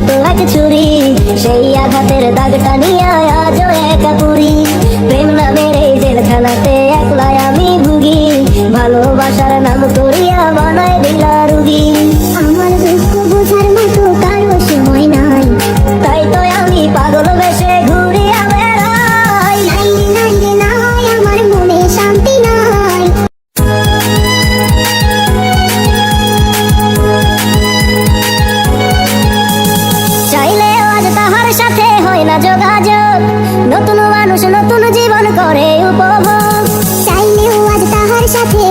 বিষাক্ত এক ছুরি সেই আঘাতের দাগটা নিয়ে আজও একা পুরি প্রেম নামের এই জেলখানাতে একলাই আমি ভুগি। ভালোবাসার নাম করিয়া বানায় দিলা রুগী। হয় না যোগাযোগ নতুন মানুষ নতুন জীবন করে উপভোগ। চাইলেও আজ তাহার সাথে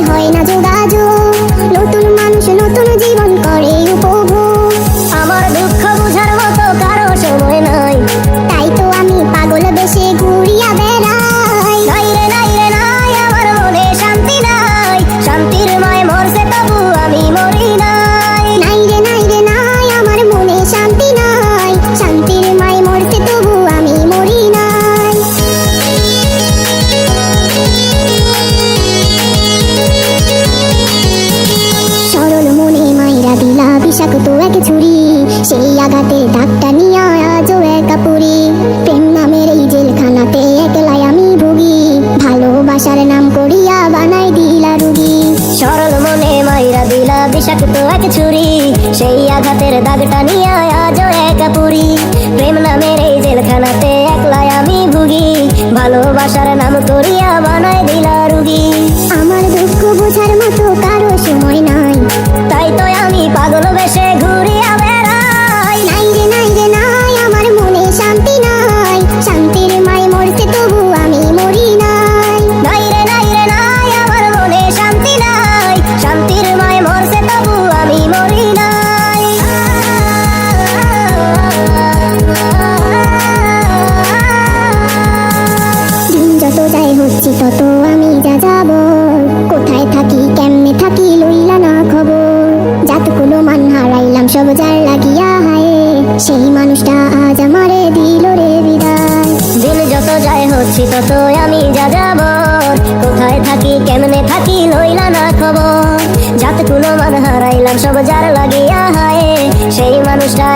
বিষাক্ত এক ছুরি, সেই আঘাতে ডাক্তার নিয়া আজও একা পুরি প্রেম নামের এই জেলখানাতে একলাই আমি ভুগি, ভালোবাসার নাম করিয়া বানাই দিলা রুগী। সরল মনে মাইরা দিলা বিষাক্ত এক ছুরি, সেই আঘাতের দাগটা নিয়ে আজও একা পুরি প্রেম নামের এই জেলখানাতে একলাই আমি ভুগি, ভালোবাসার নাম করিয়া বানায় দিলা রুগী। আমার দুঃখ বোঝার হচ্ছে তত, আমি যা যাব। কোথায় থাকি, কেমনে থাকি, লইলা না খবর। যাতগুলো মান হারাইলাম, সব যার লাগিয়া হায়। সেই মানুষটা আজ আমারে দিল রে বিদায়। দিন যত যায় হচ্ছি তত আমি যা যাব। কোথায় থাকি, কেমনে থাকি, লইলা না খবর। যাত কোনো মান হারাইলাম, সব যার লাগিয়া হায়। সেই মানুষটা